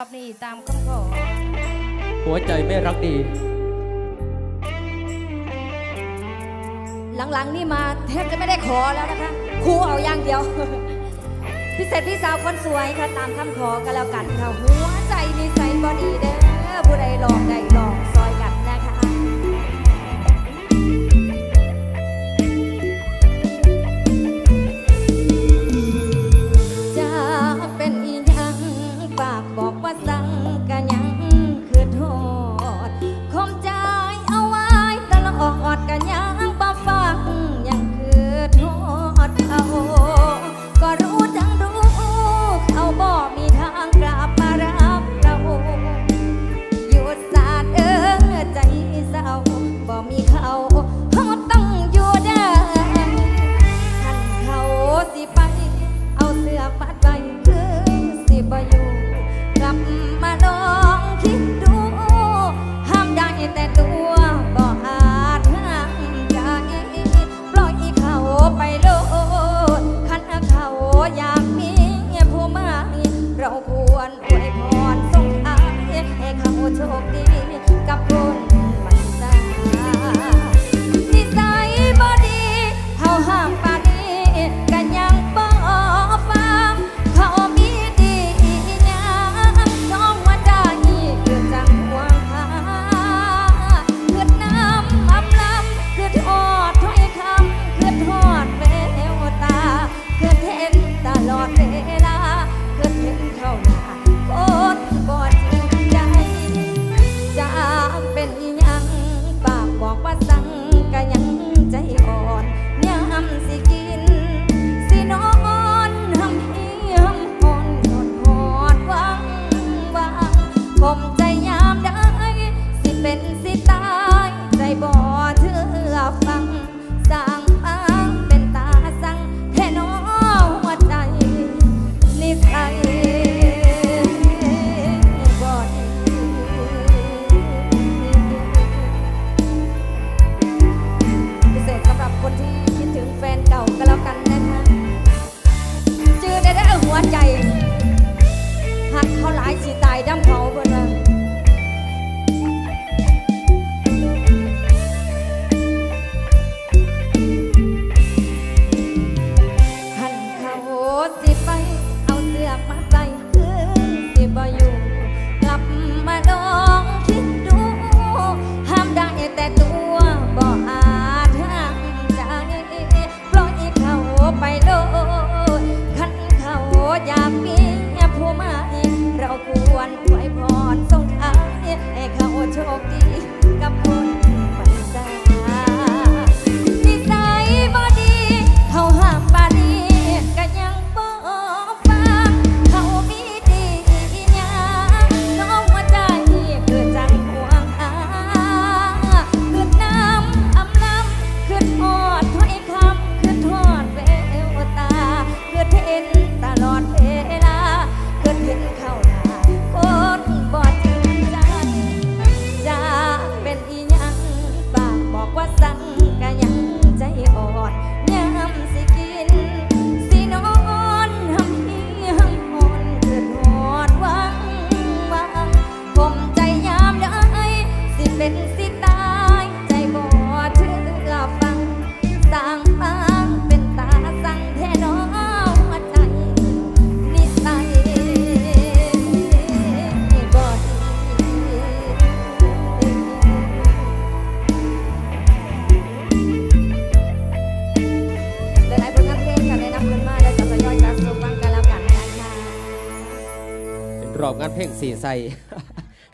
รอบนี้ตามคำขอ หัวใจไม่รักดี หลังๆนี่มาแทบจะไม่ได้ขอแล้วนะคะครูเอาอย่างเดียว พิเศษพี่สาวคนสวยค่ะตามคำขอก็แล้วกันค่ะหัวใจมีใส่บอดี เราควร อยาก รอบงานเพลงสีใส